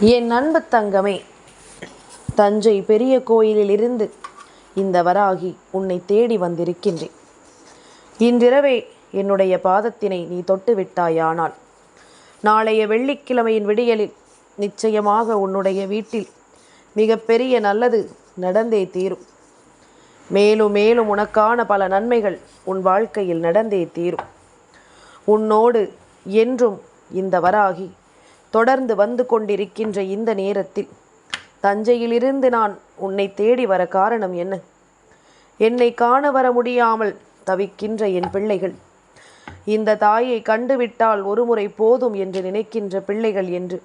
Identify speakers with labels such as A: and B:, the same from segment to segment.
A: என் அன்பு தங்கமே தஞ்சை பெரிய கோயிலிலிருந்து இந்த வராகி உன்னை தேடி வந்திருக்கின்றேன். இன்றிரவே என்னுடைய பாதத்தினை நீ தொட்டு விட்டாயானால் நாளைய வெள்ளிக்கிழமையின் விடியலில் நிச்சயமாக உன்னுடைய வீட்டில் மிகப்பெரிய நல்லது நடந்தே தீரும். மேலும் மேலும் உனக்கான பல நன்மைகள் உன் வாழ்க்கையில் நடந்தே தீரும். உன்னோடு என்றும் இந்த வராகி தொடர்ந்து வந்து கொண்டிருக்கின்ற இந்த நேரத்தில் தஞ்சையிலிருந்து நான் உன்னை தேடி வர காரணம் என்ன? என்னை காண வர முடியாமல் தவிக்கின்ற என் பிள்ளைகள். இந்த தாயை கண்டுவிட்டால் ஒருமுறை போதும் என்று நினைக்கின்ற பிள்ளைகள் என்று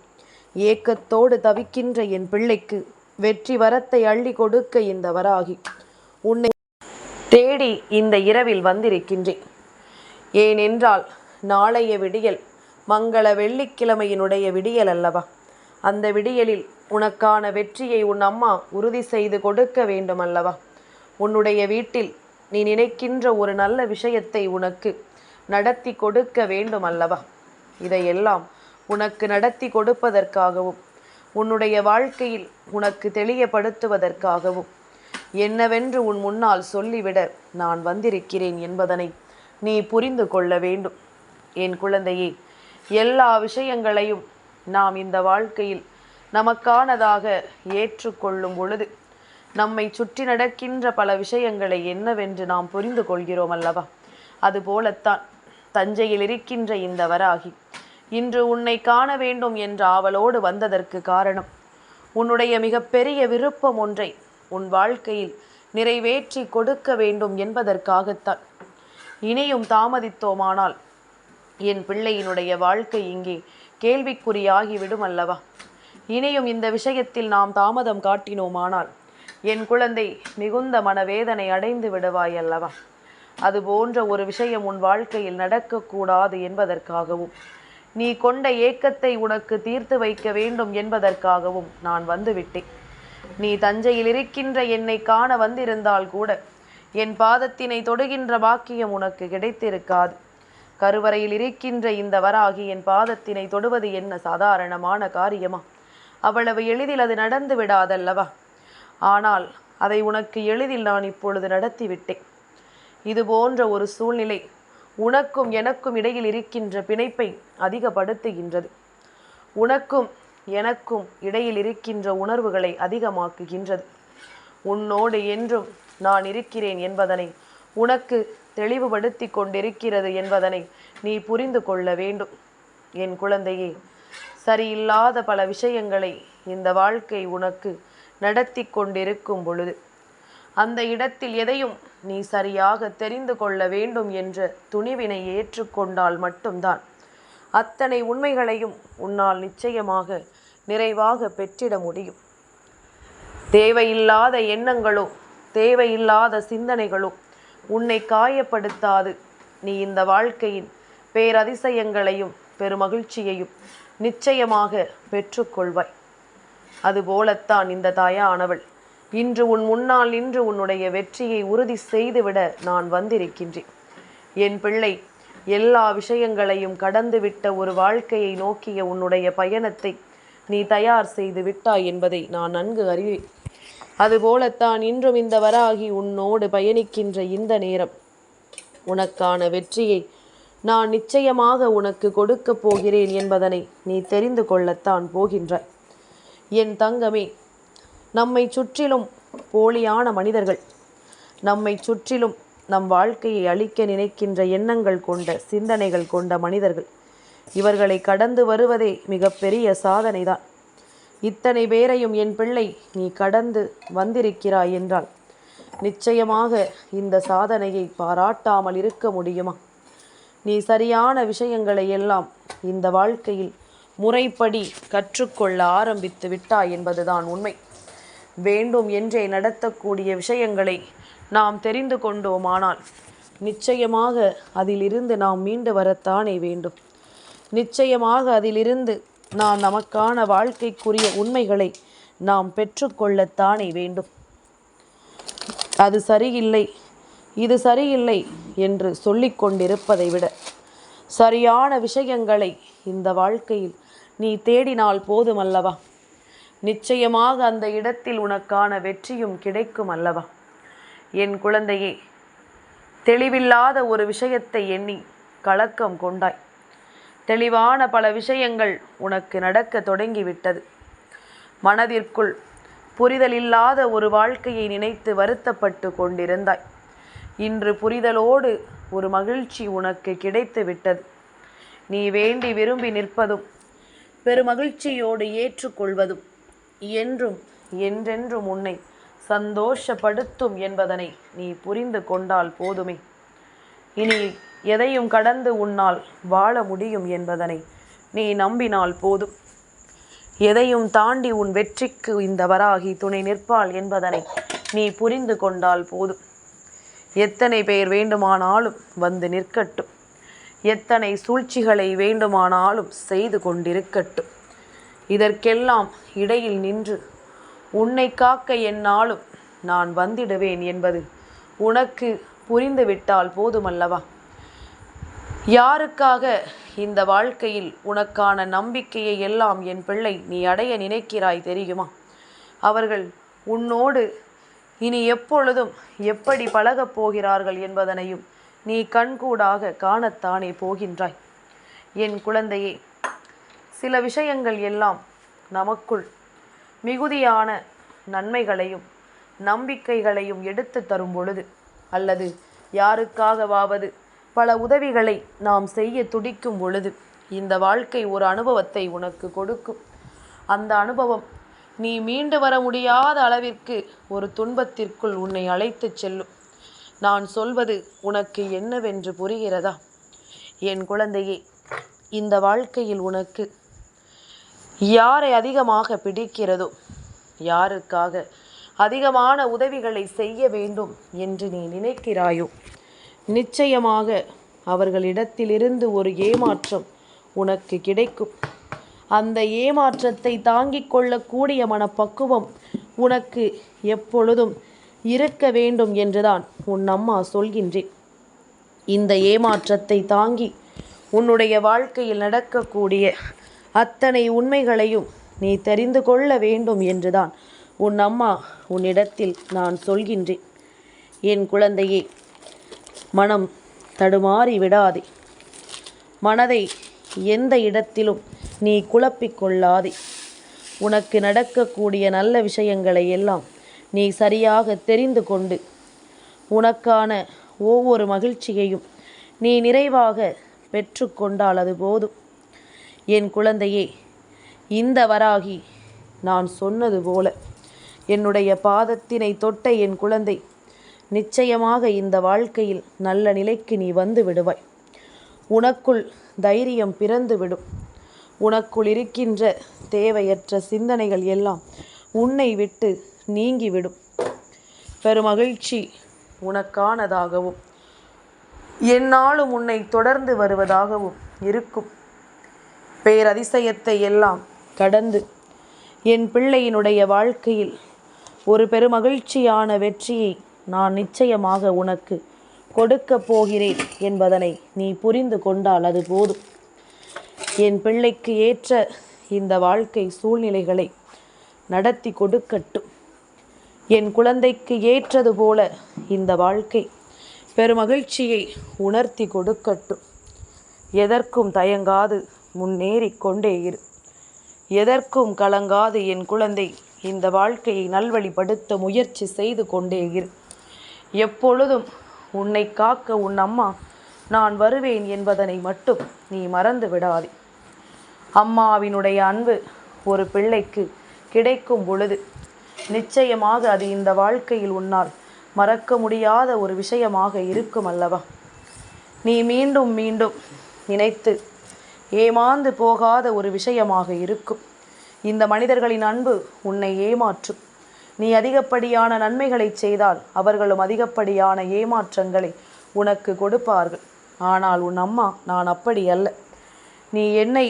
A: ஏக்கத்தோடு தவிக்கின்ற என் பிள்ளைக்கு வெற்றி வரத்தை அள்ளி கொடுக்க இந்த வராகி. உன்னை தேடி இந்த இரவில் வந்திருக்கின்றேன். ஏனென்றால் நாளைய விடியல் மங்கள வெள்ளிக்கிழமையினுடைய விடியல் அல்லவா? அந்த விடியலில் உனக்கான வெற்றியை உன் அம்மா உறுதி செய்து கொடுக்க வேண்டும் அல்லவா? உன்னுடைய வீட்டில் நீ நினைக்கின்ற ஒரு நல்ல விஷயத்தை உனக்கு நடத்தி கொடுக்க வேண்டும் அல்லவா? இதையெல்லாம் உனக்கு நடத்தி கொடுப்பதற்காகவும் உன்னுடைய வாழ்க்கையில் உனக்கு தெளியப்படுத்துவதற்காகவும் என்னவென்று உன் முன்னால் சொல்லிவிட நான் வந்திருக்கிறேன் என்பதனை நீ புரிந்து கொள்ள வேண்டும். என் குழந்தையே எல்லா விஷயங்களையும் நாம் இந்த வாழ்க்கையில் நமக்கானதாக ஏற்றுக்கொள்ளும் பொழுது நம்மை சுற்றி நடக்கின்ற பல விஷயங்களை என்னவென்று நாம் புரிந்து கொள்கிறோம் அல்லவா? அதுபோலத்தான் தஞ்சையில் இருக்கின்ற இந்த வராகி இன்று உன்னை காண வேண்டும் என்ற ஆவலோடு வந்ததற்கு காரணம் உன்னுடைய மிகப்பெரிய விருப்பம் ஒன்றை உன் வாழ்க்கையில் நிறைவேற்றி கொடுக்க வேண்டும் என்பதற்காகத்தான். இனியும் தாமதித்தோமானால் என் பிள்ளையினுடைய வாழ்க்கை இங்கே கேள்விக்குறியாகிவிடும் அல்லவா? இனியும் இந்த விஷயத்தில் நாம் தாமதம் காட்டினோமானால் என் குழந்தை மிகுந்த மனவேதனை அடைந்து விடுவாய் அல்லவா? அது போன்ற ஒரு விஷயம் உன் வாழ்க்கையில் நடக்கக்கூடாது என்பதற்காகவும் நீ கொண்ட ஏக்கத்தை உனக்கு தீர்த்து வைக்க வேண்டும் என்பதற்காகவும் நான் வந்துவிட்டேன். நீ தஞ்சையில் இருக்கின்ற என்னை காண வந்திருந்தால் கூட என் பாதத்தினை தொடுகின்ற பாக்கியம் உனக்கு கிடைத்திருக்காது. கருவறையில் இருக்கின்ற இந்த வராகி என் பாதத்தினை தொடுவது என்ன சாதாரணமான காரியமா? அவ்வளவு எளிதில் அது நடந்து விடாதல்லவா? ஆனால் அதை உனக்கு எளிதில் நான் இப்பொழுது நடத்திவிட்டேன் இது போன்ற ஒரு சூழ்நிலை உனக்கும் எனக்கும் இடையில் இருக்கின்ற பிணைப்பை அதிகப்படுத்துகின்றது. உனக்கும் எனக்கும் இடையில் இருக்கின்ற உணர்வுகளை அதிகமாக்குகின்றது. உன்னோடு என்றும் நான் இருக்கிறேன் என்பதனை உனக்கு தெளிவுபடுத்தி கொண்டிருக்கிறது என்பதனை நீ புரிந்து கொள்ள வேண்டும். என் குழந்தையே சரியில்லாத பல விஷயங்களை இந்த வாழ்க்கை உனக்கு நடத்தி கொண்டிருக்கும் பொழுது அந்த இடத்தில் எதையும் நீ சரியாக தெரிந்து கொள்ள வேண்டும் என்ற துணிவினை ஏற்றுக்கொண்டால் மட்டும்தான் அத்தனை உண்மைகளையும் உன்னால் நிச்சயமாக நிறைவாக பெற்றிட முடியும். தேவையில்லாத எண்ணங்களோ தேவையில்லாத சிந்தனைகளோ உன்னை காயப்படுத்தாது. நீ இந்த வாழ்க்கையின் பேரதிசயங்களையும் பெருமகிழ்ச்சியையும் நிச்சயமாக பெற்றுக்கொள்வாய். அதுபோலத்தான் இந்த தாயானவள். இன்று உன் முன்னால் நின்று உன்னுடைய வெற்றியை உறுதி செய்துவிட நான் வந்திருக்கின்றேன். என் பிள்ளை எல்லா விஷயங்களையும் கடந்துவிட்ட ஒரு வாழ்க்கையை நோக்கிய உன்னுடைய பயணத்தை நீ தயார் செய்து விட்டாய் என்பதை நான் நன்கு அறிவேன். அதுபோலத்தான் இன்றும் இந்த வராகி உன்னோடு பயணிக்கின்ற இந்த நேரம். உனக்கான வெற்றியை நான் நிச்சயமாக உனக்கு கொடுக்கப் போகிறேன் என்பதனை நீ தெரிந்து கொள்ளத்தான் போகின்றாய். என் தங்கமே நம்மை சுற்றிலும் போலியான மனிதர்கள் நம்மை சுற்றிலும் நம் வாழ்க்கையை அழிக்க நினைக்கின்ற எண்ணங்கள் கொண்ட சிந்தனைகள் கொண்ட மனிதர்கள் இவர்களை கடந்து வருவதே மிகப்பெரிய சாதனைதான். இத்தனை பேரையும் என் பிள்ளை நீ கடந்து வந்திருக்கிறாய் என்றால் நிச்சயமாக இந்த சாதனையை பாராட்டாமல் இருக்க முடியுமா? நீ சரியான விஷயங்களை எல்லாம் இந்த வாழ்க்கையில் முறைப்படி கற்றுக்கொள்ள ஆரம்பித்து விட்டாய் என்பதுதான் உண்மை. வேண்டும் என்றே நடத்தக்கூடிய விஷயங்களை நாம் தெரிந்து கொண்டோமானால் நிச்சயமாக அதிலிருந்து நாம் மீண்டு வரத்தானே வேண்டும். நிச்சயமாக அதிலிருந்து நாம் நமக்கான வாழ்க்கைக்குரிய உண்மைகளை நாம் பெற்றுக்கொள்ளத்தானே வேண்டும். அது சரியில்லை இது சரியில்லை என்று சொல்லிக்கொண்டிருப்பதை விட சரியான விஷயங்களை இந்த வாழ்க்கையில் நீ தேடினால் போதுமல்லவா? நிச்சயமாக அந்த இடத்தில் உனக்கான வெற்றியும் கிடைக்கும் அல்லவா என் குழந்தையே தெளிவில்லாத ஒரு விஷயத்தை எண்ணி கலக்கம் கொண்டாய். தெளிவான பல விஷயங்கள் உனக்கு நடக்க தொடங்கிவிட்டது. மனதிற்குள் புரிதலில்லாத ஒரு வாழ்க்கையை நினைத்து வருத்தப்பட்டு கொண்டிருந்தாய். இன்று புரிதலோடு ஒரு மகிழ்ச்சி உனக்கு கிடைத்து விட்டது நீ வேண்டி விரும்பி நிற்பதும் பெருமகிழ்ச்சியோடு ஏற்றுக்கொள்வதும் என்றும் என்றென்றும் உன்னை சந்தோஷப்படுத்தும் என்பதனை நீ புரிந்து கொண்டால் போதுமே. இனி எதையும் கடந்து உன்னால் வாழ முடியும் என்பதனை நீ நம்பினால் போதும். எதையும் தாண்டி உன் வெற்றிக்கு இந்த வராகி துணை நிற்பாள் என்பதனை நீ புரிந்து கொண்டால் போதும். எத்தனை பேர் வேண்டுமானாலும் வந்து நிற்கட்டும். எத்தனை சூழ்ச்சிகளை வேண்டுமானாலும் செய்து கொண்டிருக்கட்டும். இதற்கெல்லாம் இடையில் நின்று உன்னை காக்க என்னாலும் நான் வந்திடுவேன் என்பது உனக்கு புரிந்துவிட்டால் போதுமல்லவா? யாருக்காக இந்த வாழ்க்கையில் உனக்கான நம்பிக்கையை எல்லாம் என் பிள்ளை நீ அடைய நினைக்கிறாய் தெரியுமா? அவர்கள் உன்னோடு இனி எப்பொழுதும் எப்படி பழகப் போகிறார்கள் என்பதனையும் நீ கண்கூடாக காணத்தானே போகின்றாய். என் குழந்தையே சில விஷயங்கள் எல்லாம் நமக்குள் மிகுதியான நன்மைகளையும் நம்பிக்கைகளையும் எடுத்து தரும் பொழுது அல்லது யாருக்காகவாவது பல உதவிகளை நாம் செய்ய துடிக்கும் பொழுது இந்த வாழ்க்கை ஒரு அனுபவத்தை உனக்கு கொடுக்கும். அந்த அனுபவம் நீ மீண்டு வர முடியாத அளவிற்கு ஒரு துன்பத்திற்குள் உன்னை அழைத்துச் செல்லும். நான் சொல்வது உனக்கு என்னவென்று புரிகிறதா? என் குழந்தையே இந்த வாழ்க்கையில் உனக்கு யாரை அதிகமாக பிடிக்கிறதோ யாருக்காக அதிகமான உதவிகளை செய்ய வேண்டும் என்று நீ நினைக்கிறாயோ? நிச்சயமாக அவர்களிடத்திலிருந்து ஒரு ஏமாற்றம் உனக்கு கிடைக்கும். அந்த ஏமாற்றத்தை தாங்கிக் கொள்ளக்கூடிய மனப்பக்குவம் உனக்கு எப்பொழுதும் இருக்க வேண்டும் என்றுதான் உன் அம்மா சொல்கின்றேன். இந்த ஏமாற்றத்தை தாங்கி உன்னுடைய வாழ்க்கையில் நடக்கக்கூடிய அத்தனை உண்மைகளையும் நீ தெரிந்து கொள்ள வேண்டும் என்றுதான் உன் அம்மா உன்னிடத்தில் நான் சொல்கின்றேன். என் குழந்தையே மனம் தடுமாறி விடாதே. மனதை எந்த இடத்திலும் நீ குழப்பிக் கொள்ளாதே. உனக்கு நடக்கக்கூடிய நல்ல விஷயங்களை எல்லாம் நீ சரியாக தெரிந்து கொண்டு உனக்கான ஒவ்வொரு மகிழ்ச்சியையும் நீ நிறைவாக பெற்றுக்கொண்டால் அது போதும். என் குழந்தையே இந்த வராகி நான் சொன்னது போல. என்னுடைய பாதத்தினை தொட்ட என் குழந்தை நிச்சயமாக இந்த வாழ்க்கையில் நல்ல நிலைக்கு நீ வந்து விடுவாய். உனக்குள் தைரியம் பிறந்து விடும். உனக்குள் இருக்கின்ற தேவையற்ற சிந்தனைகள் எல்லாம் உன்னை விட்டு நீங்கிவிடும் பெருமகிழ்ச்சி உனக்கானதாகவும் என்னாலும் உன்னை தொடர்ந்து வருவதாகவும் இருக்கும். பேரதிசயத்தை எல்லாம் கடந்து என் பிள்ளையினுடைய வாழ்க்கையில் ஒரு பெருமகிழ்ச்சியான வெற்றியை நான் நிச்சயமாக உனக்கு கொடுக்க போகிறேன் என்பதனை நீ புரிந்து கொண்டால் அது போதும். என் பிள்ளைக்கு ஏற்ற இந்த வாழ்க்கை சூழ்நிலைகளை நடத்தி கொடுக்கட்டும். என் குழந்தைக்கு ஏற்றது போல இந்த வாழ்க்கை பெருமகிழ்ச்சியை உணர்த்தி கொடுக்கட்டும். எதற்கும் தயங்காது முன்னேறி கொண்டே இரு. எதற்கும் கலங்காது என் குழந்தை. இந்த வாழ்க்கையை நல்வழிப்படுத்த முயற்சி செய்து கொண்டே இரு. எப்பொழுதும் உன்னை காக்க உன் அம்மா நான் வருவேன் என்பதனை மட்டும் நீ மறந்து விடாதே. அம்மாவினுடைய அன்பு ஒரு பிள்ளைக்கு கிடைக்கும் பொழுது நிச்சயமாக அது இந்த வாழ்க்கையில் உன்னால் மறக்க முடியாத ஒரு விஷயமாக இருக்கும் அல்லவா? நீ மீண்டும் மீண்டும் நினைத்து ஏமாந்து போகாத ஒரு விஷயமாக இருக்கும். இந்த மனிதர்களின் அன்பு உன்னை ஏமாற்றும். நீ அதிகப்படியான நன்மைகளை செய்தால் அவர்களும் அதிகப்படியான ஏமாற்றங்களை உனக்கு கொடுப்பார்கள். ஆனால் உன் அம்மா நான் அப்படி அல்ல. நீ என்னை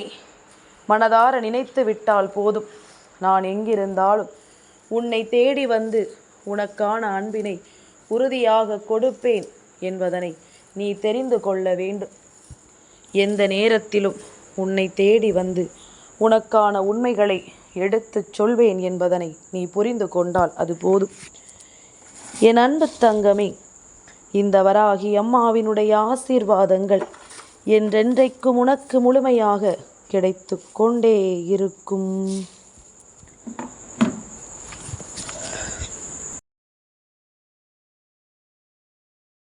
A: மனதார நினைத்து விட்டால் போதும். நான் எங்கிருந்தாலும் உன்னை தேடி வந்து உனக்கான அன்பினை உறுதியாக கொடுப்பேன் என்பதனை நீ தெரிந்து கொள்ள வேண்டும். எந்த நேரத்திலும் உன்னை தேடி வந்து உனக்கான உண்மைகளை எடுத்துச் சொல்வேன் என்பதனை நீ புரிந்து கொண்டால் அது போதும். என் அன்பு தங்கமே இந்த வராகி அம்மாவினுடைய ஆசீர்வாதங்கள் என்றென்றைக்கும் உனக்கு முழுமையாக கிடைத்து கொண்டே இருக்கும்.